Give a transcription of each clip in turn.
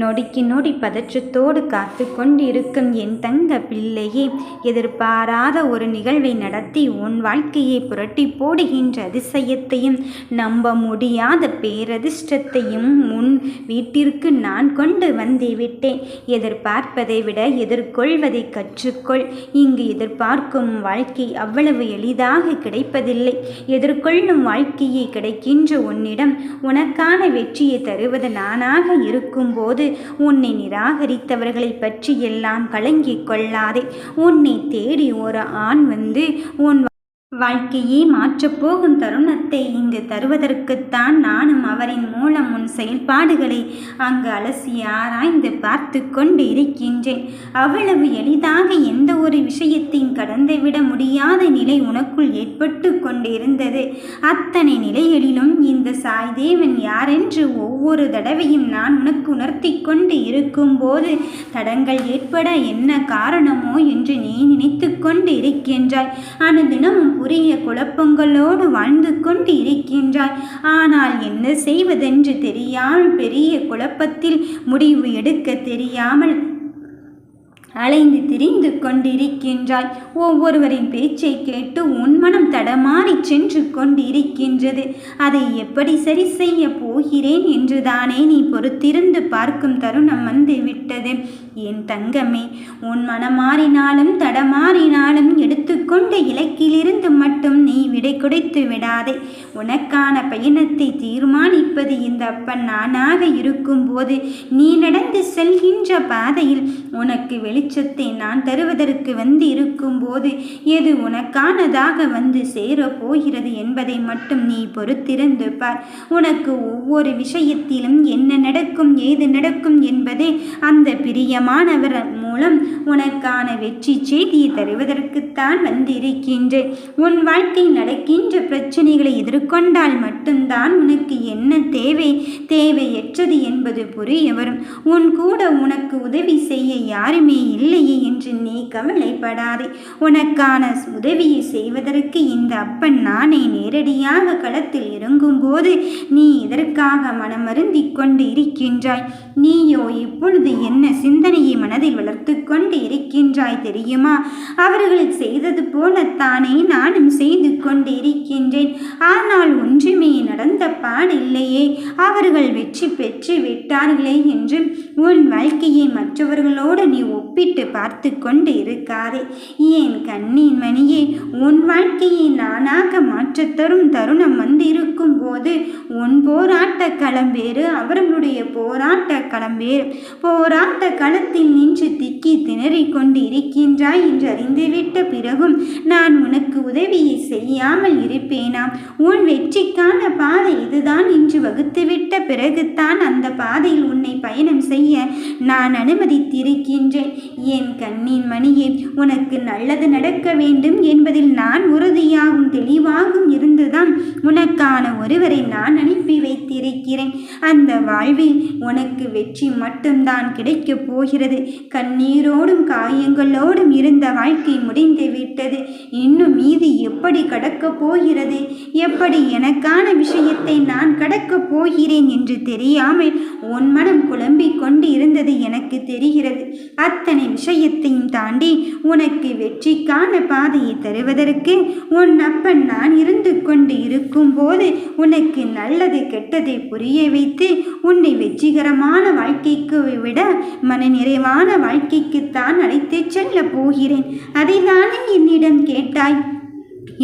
நொடிக்கு நொடி பதற்றத்தோடு காத்து கொண்டிருக்கும் என் தங்க பிள்ளையே எதிர்பாராத ஒரு நிகழ்வை நடத்தி உன் வாழ்க்கையை புரட்டி போடுகின்ற அதிசயத்தையும் நம்ப முடியாத பேரதிர்ஷ்டத்தையும் உன் வீட்டிற்கு நான் கொண்டு வந்து விட்டேன். எதிர்பார்ப்பதை விட எதிர்கொள்வதை கற்றுக்கொள். இங்கு எதிர்பார்க்கும் வாழ்க்கை அவ்வளவு எளிதாக கிடைப்பதில்லை. எதிர்கொள்ளும் வாழ்க்கையை கிடைக்கின்ற உன்னிடம் உனக்கான வெற்றியை தருவது நானாக இருக்கும்போது உன்னை நிராகரித்தவர்களை பற்றி எல்லாம் கலங்கிக் கொள்ளாதே. உன்னை தேடி ஒரு ஆண் வந்து உன் வாழ்க்கையே மாற்றப் போகும் தருணத்தை இங்கு தருவதற்குத்தான் நானும் அவரின் மூலம் உன் செயல்பாடுகளை அங்கு அலசி ஆராய்ந்து பார்த்து கொண்டு இருக்கின்றேன். அவ்வளவு எளிதாக எந்த ஒரு விஷயத்தையும் கடந்துவிட முடியாத நிலை உனக்குள் ஏற்பட்டு கொண்டிருந்தது. அத்தனை நிலைகளிலும் இந்த சாய்தேவன் யாரென்று ஒவ்வொரு தடவையும் நான் உனக்கு உணர்த்தி கொண்டு இருக்கும்போது தடங்கள் ஏற்பட என்ன காரணமோ என்று நீ நினைத்து கொண்டு இருக்கின்றாய். அனுதினமும் புரிய குழப்பங்களோடு வாழ்ந்து கொண்டு இருக்கின்றாய். ஆனால் என்ன செய்வதென்று தெரியாமல் பெரிய குழப்பத்தில் முடிவு எடுக்க தெரியாமல் அலைந்து திரிந்து கொண்டிருக்கின்றாய். ஒவ்வொருவரின் பேச்சை கேட்டு உன் மனம் தடமாறி சென்று கொண்டிருக்கின்றது. அதை எப்படி சரி செய்ய போகிறேன் என்றுதானே நீ பொறுத்திருந்து பார்க்கும் தருணம் வந்து விட்டது. என் தங்கமே உன் மனம் மாறினாலும் தடமாறினாலும் எடுத்துக்கொண்ட இலக்கிலிருந்து கொடுத்து விடாதே. உனக்கான பயணத்தை தீர்மானிப்பது இந்த அப்பன் நானாக இருக்கும்போது நீ நடந்து செல்கின்ற பாதையில் உனக்கு வெளிச்சத்தை நான் தருவதற்கு வந்து இருக்கும்போது எது உனக்கானதாக வந்து சேரப் போகிறது என்பதை மட்டும் நீ பொறுத்திருந்து பார். உனக்கு ஒவ்வொரு விஷயத்திலும் என்ன நடக்கும் ஏது நடக்கும் என்பதே அந்த பிரியமானவர் மூலம் உனக்கான வெற்றி செய்தியை தருவதற்குத்தான் வந்திருக்கின்றேன் உன் வாழ்க்கை நடக்கின்ற பிரச்சனைகளை எதிர்கொண்டால் மட்டும்தான் உனக்கு என்ன தேவை? தேவையற்றது என்பது புரிய வரும் உன் கூட உனக்கு உதவி செய்ய யாருமே இல்லையே என்று நீ கவலைப்படாதே. உனக்கான உதவியை செய்வதற்கு இந்த அப்பன் நானே நேரடியாக களத்தில் இறங்கும்போது நீ இதற்காக மனமருந்தி கொண்டு இருக்கின்றாய்? நீயோ இப்பொழுது என்ன சிந்தனையை மனதில் வளர்த்து கொண்டு இருக்கின்றாய் தெரியுமா? அவர்கள் செய்தது போல தானே நானும் செய்து கொண்டு இருக்கின்றேன் ஆனால் ஒன்றுமே நடந்த பாடில்லையே. அவர்கள் வெற்றி பெற்று விட்டார்களே என்று உன் வாழ்க்கையை மற்றவர்களோடு நீ ஒப்பிட்டு பார்த்து கொண்டு இருக்காதே ஏன் கண்ணின் மணியே உன் வாழ்க்கையை நானாக மாற்றத்தரும் தருணம் வந்திருக்கும் போது உன் போராட்ட களம் வேறு அவர்களுடைய போராட்ட களம் வேறு. போராட்ட களத்தில் நின்று திக்கி திணறிக் கொண்டு இருக்கின்றாய் என்று அறிந்துவிட்ட பிறகும் நான் உனக்கு உதவியை செய்யாமல் இருப்பேனாம் உன் வெற்றிக்கான பாதை இதுதான் என்று வகுத்துவிட்ட பிறகுத்தான் அந்த பாதையில் உன்னை பயணம் செய்ய நான் அனுமதித்திருக்கின்றேன். என் கண்ணின் மணியே உனக்கு நல்லது நடக்க வேண்டும் என்பதில் நான் உறுதியாகும் தெளிவாகவும் இருந்துதான் உனக்கான ஒருவரை நான் அனுப்பி வைத்திருக்கிறேன். அந்த வாழ்வில் உனக்கு வெற்றி மட்டும்தான் கிடைக்கப் போகிறது. கண்ணீரோடும் காயங்களோடும் இருந்த வாழ்க்கை முடிந்து விட்டது. இன்னும் மீது எப்படி கடக்கப் போகிறது? எப்படி எனக்கான விஷயத்தை நான் கடக்கப் போகிறேன் என்று தெரியாமல் உன் மனம் குழம்பிக் கொண்டு இருந்தது எனக்கு தெரிகிறது. அத்தனை விஷயத்தையும் தாண்டி உனக்கு வெற்றிக்கான பாதையை தருவதற்கு உன் அப்பன் நான் இருந்து கொண்டு இருக்கும்போது உனக்கு நல்லது கெட்டதை புரிய வைத்து உன்னை வெற்றிகரமான வாழ்க்கைக்கு விட மனநிறைவான வாழ்க்கைக்குத்தான் அழைத்துச் செல்ல போகிறேன். அதைதானே என்னிடம் கேட்டாய்?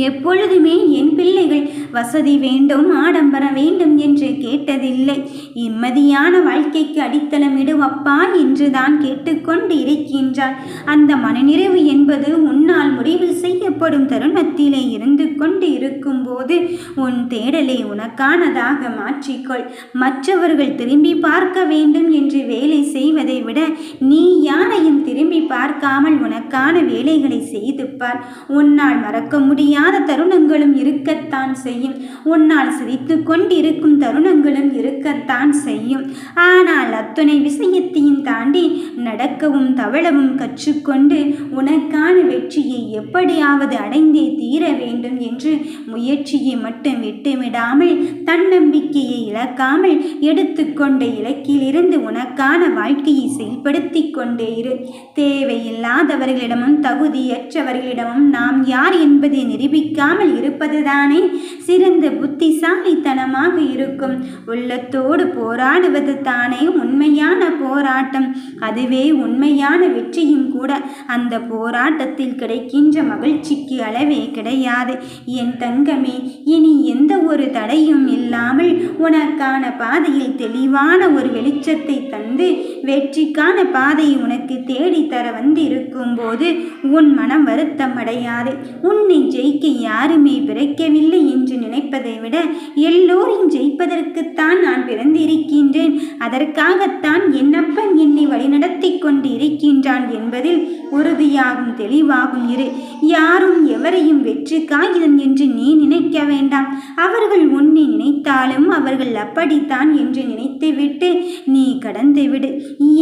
எப்பொழுதுமே என் பிள்ளைகள் வசதி வேண்டும் ஆடம்பரம் வேண்டும் என்று கேட்டதில்லை. நிம்மதியான வாழ்க்கைக்கு அடித்தளமிடும் அப்பா என்று தான் கேட்டுக்கொண்டு இருக்கின்றார் அந்த மனநிறைவு என்பது உன்னால் முடிவு செய்யப்படும் தருணத்திலே இருந்து கொண்டு இருக்கும்போது உன் தேடலை உனக்கானதாக மாற்றிக்கொள். மற்றவர்கள் திரும்பி பார்க்க வேண்டும் என்று வேலை செய்வதை விட நீ பார்க்காமல் உனக்கான வேலைகளை செய்து பார் உன்னால் மறக்க முடியாத தருணங்களும் இருக்கத்தான் செய்யும். உன்னால் சிரித்து கொண்டிருக்கும் தருணங்களும் இருக்கத்தான் செய்யும். ஆனால் அத்துணை விஷயத்தையும் தாண்டி நடக்கவும் தவழவும் கற்றுக்கொண்டு உனக்கு வெற்றியை எப்படியாவது அடைந்தே தீர வேண்டும் என்று முயற்சியை மட்டும் விட்டுவிடாமல் தன்னம்பிக்கையை இழக்காமல் எடுத்துக்கொண்ட இலக்கிலிருந்து உனக்கான வாழ்க்கையை செயல்படுத்தி கொண்டே இரு. தேவையில்லாதவர்களிடமும் தகுதியற்றவர்களிடமும் நாம் யார் என்பதை நிரூபிக்காமல் இருப்பதுதானே சிறந்த புத்திசாலித்தனமாக இருக்கும். உள்ளத்தோடு போராடுவது தானே உண்மையான போராட்டம். அதுவே உண்மையான வெற்றியும் கூட. அந்த போராட்டத்தில் கிடைக்கின்ற மகிழ்ச்சிக்கு அளவே கிடையாது. என் தங்கமே இனி எந்த ஒரு தடையும் இல்லாமல் உனக்கான பாதையில் தெளிவான ஒரு வெளிச்சத்தை தந்து வெற்றிக்கான பாதையை உனக்கு தேடித்தர வந்திருக்கும் போது உன் மனம் வருத்தம் அடையாது. உன்னை ஜெயிக்க யாருமே பிறக்கவில்லை என்று நினைப்பதை விட எல்லோரையும் ஜெயிப்பதற்குத்தான் நான் பிறந்திருக்கின்றேன். அதற்காகத்தான் என்னப்பன் என்னை வழிநடத்தி கொண்டு இருக்கின்றான் என்பதில் உறுதியாகும் தெளிவாகும் இரு. யாரும் எவரையும் வெற்றி காகிதம் என்று நீ நினைக்க வேண்டாம். அவர்கள் உன்னை நினைத்தாலும் அவர்கள் அப்படித்தான் என்று நினைத்துவிட்டு நீ கடந்து விடு.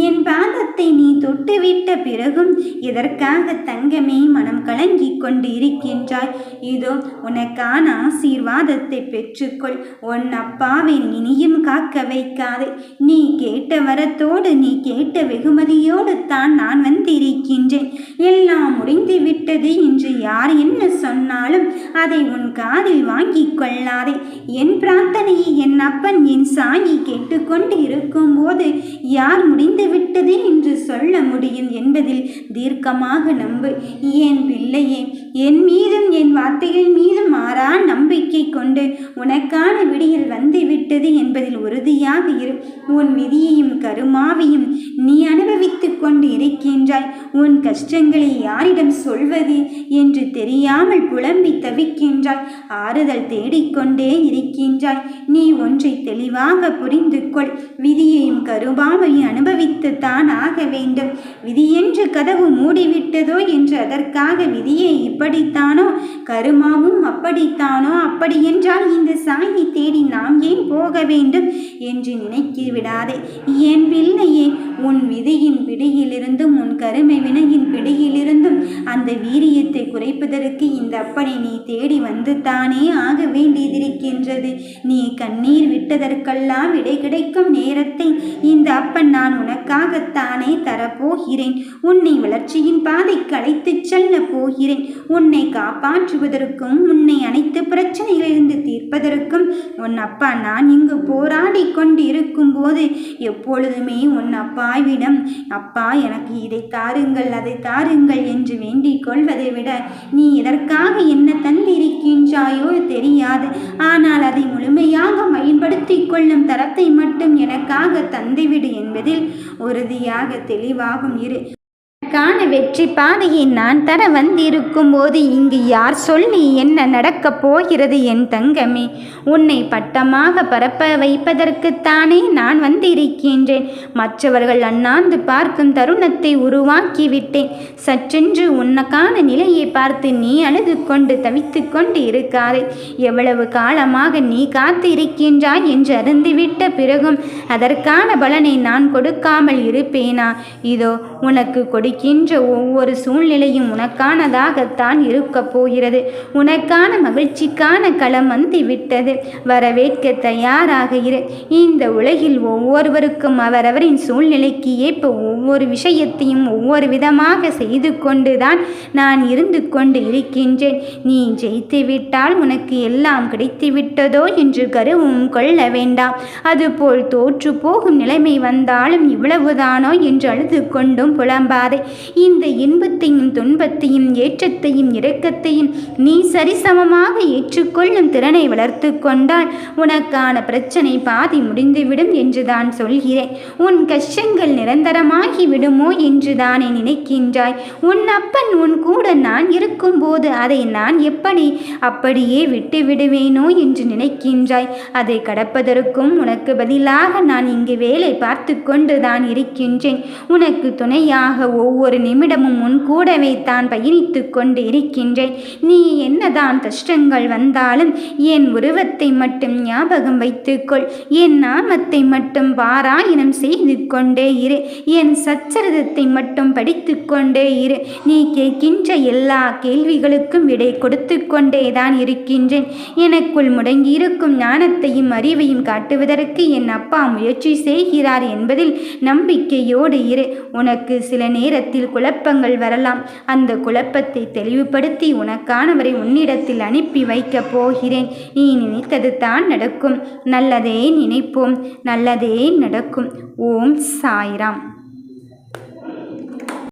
என் பாதத்தை நீ தொட்டுவிட்ட பிறகும் எதற்காக தங்கமே மனம் கலங்கிக் கொண்டு இருக்கின்றாய்? இதோ உனக்கான ஆசீர்வாதத்தை பெற்றுக்கொள். உன் அப்பாவை இனியும் காக்க வைக்காதே. நீ கேட்ட வரத்தோடு நீ கேட்ட வெகுமதியோடு தான் நான் வந்திருக்கின்றேன். எல்லாம் முடிந்து விட்டது என்று யார் என்ன சொன்னாலும் அதை உன் காதில் வாங்கிக் கொள்ளாதே. என் பிரார்த்தனையை என் அப்பன் என் சாயி கேட்டுக்கொண்டு இருக்கும்போது யார் முடிந்து விட்டது என்று சொல்ல முடியும் என்பதில் தீர்க்கமாக நம்பு. என் பிள்ளையே என் மீதும் என் வார்த்தைகள் மீதும் மாறா நம்பிக்கை கொண்டு உனக்கான விடியல் வந்து விட்டது என்பதில் உறுதியாக இரு. உன் விதியையும் கருமாவையும் நீ அனுபவித்துக் கொண்டு இருக்கின்றாய். உன் கஷ்டங்களை யாரிடம் சொல்வது என்று தெரியாமல் புலம்பி தவிக்கின்றாய். ஆறுதல் தேடிக்கொண்டே இருக்கின்றாய். நீ ஒன்றை தெளிவாக புரிந்து கொள். விதியையும் கருமாவையும் அனுபவித்துத்தான் ஆக வேண்டும். விதியென்று கதவு மூடிவிட்டதோ என்று அதற்காக விதியை இப்படித்தானோ? கருமாவும் அப்படித்தானோ? அப்படியென்றால் இந்த சாயை தேடி நாம் ஏன் போக வேண்டும் என்று நினைக்கி விடாதே என் பிள்ளையே உன் விதியின் பிடியிலிருந்தும் உன் கருமை வினையின் பிடியிலிருந்தும் அந்த வீரியத்தை குறைப்பதற்கு இந்த அப்பனை நீ தேடி வந்து தானே ஆக வேண்டியதிருக்கின்றது நீ கண்ணீர் விட்டதற்கெல்லாம் விடை கிடைக்கும் நேரத்தை இந்த அப்பன் நான் உனக்காகத்தானே தரப்போகிறேன். உன்னை வளர்ச்சியின் பாதைக்கு அழைத்துச் செல்ல போகிறேன். உன்னை காப்பாற்றுவதற்கும் உன்னை அனைத்து பிரச்சனைகளிலிருந்து தீர்ப்பதற்கும் உன் அப்பா நான் இங்கு போராடி கொண்டு இருக்கும்போது எப்பொழுதுமே உன் அப்பாவிடம் அப்பா எனக்கு இதை தாருங்கள் அதை தாருங்கள் என்று வேண்டிக் கொள்வதை விட நீ எதற்காக என்ன தந்திருக்கின்றாயோ தெரியாது. ஆனால் அதை முழுமையாக பயன்படுத்திக் கொள்ளும் தரத்தை மட்டும் எனக்காக தந்துவிடு என்பதில் உறுதியாக தெளிவாகும் இரு. காண வெற்றி பாதையை நான் தர வந்திருக்கும் போது இங்கு யார் சொல்லி என்ன நடக்கப் போகிறது என் தங்கமே? உன்னை பட்டமாக பரப்ப வைப்பதற்குத்தானே நான் வந்திருக்கின்றேன். மற்றவர்கள் அண்ணாந்து பார்க்கும் தருணத்தை உருவாக்கி விட்டேன் சற்றென்று உன்னக்கான நிலையை பார்த்து நீ அழுது கொண்டு தவித்து கொண்டு இருக்காதே எவ்வளவு காலமாக நீ காத்து இருக்கின்றாய் என்று அறிந்துவிட்ட பிறகும் அதற்கான பலனை நான் கொடுக்காமல் இருப்பேனா? இதோ உனக்கு இருக்கின்ற ஒவ்வொரு சூழ்நிலையும் உனக்கானதாகத்தான் இருக்கப் போகிறது. உனக்கான மகிழ்ச்சிக்கான களம் வந்து விட்டது. வரவேற்க தயாராக இரு. இந்த உலகில் ஒவ்வொருவருக்கும் அவரவரின் சூழ்நிலைக்கு ஏற்ப ஒவ்வொரு விஷயத்தையும் ஒவ்வொரு விதமாக செய்து கொண்டுதான் நான் இருந்து கொண்டு இருக்கின்றேன். நீ ஜெயித்து விட்டால் உனக்கு எல்லாம் கிடைத்து விட்டதோ என்று கருவும் கொள்ள வேண்டாம். அதுபோல் தோற்று போகும் நிலைமை வந்தாலும் இவ்வளவுதானோ என்று அழுது கொண்டும் புலம்பாதே. இந்த இன்பத்தையும் துன்பத்தையும் ஏற்றத்தையும் இரக்கத்தையும் நீ சரிசமமாக ஏற்றுக்கொள்ளும் திறனை வளர்த்து கொண்டால் உனக்கான பிரச்சனை பாதி முடிந்துவிடும் என்று தான் சொல்கிறேன். உன் கஷ்டங்கள் நிரந்தரமாகி விடுமோ என்று தானே நினைக்கின்றாய். உன் அப்பன் உன் கூட நான் இருக்கும்போது அதை நான் எப்படி அப்படியே விட்டு விடுவேனோ என்று நினைக்கின்றாய். அதை கடப்பதற்கும் உனக்கு பதிலாக நான் இங்கு வேலை பார்த்து கொண்டு தான் இருக்கின்றேன். உனக்கு துணையாக ஒவ்வொரு நிமிடமும் உன் கூடவே தான் பயணித்து கொண்டு இருக்கின்றேன். நீ என்னதான் கஷ்டங்கள் வந்தாலும் என் உருவத்தை மட்டும் ஞாபகம் வைத்துக்கொள். என் நாமத்தை மட்டும் பாராயணம் செய்து கொண்டே இரு. என் சச்சரிதத்தை மட்டும் படித்து கொண்டே இரு. நீ கேட்கின்ற எல்லா கேள்விகளுக்கும் விடை கொடுத்து கொண்டே தான் இருக்கின்றேன். எனக்குள் முடங்கியிருக்கும் ஞானத்தையும் அறிவையும் காட்டுவதற்கு என் அப்பா முயற்சி செய்கிறார் என்பதில் நம்பிக்கையோடு இரு. உனக்கு சில நேரத்தில் குழப்பங்கள் வரலாம். அந்த குழப்பத்தை தெளிவுபடுத்தி உனக்கானவரை உன்னிடத்தில் அனுப்பி வைக்கப் போகிறேன். நீ நினைத்தது தான் நடக்கும். நல்லதே நினைப்போம். நல்லதே நடக்கும். ஓம் சாய்ராம்.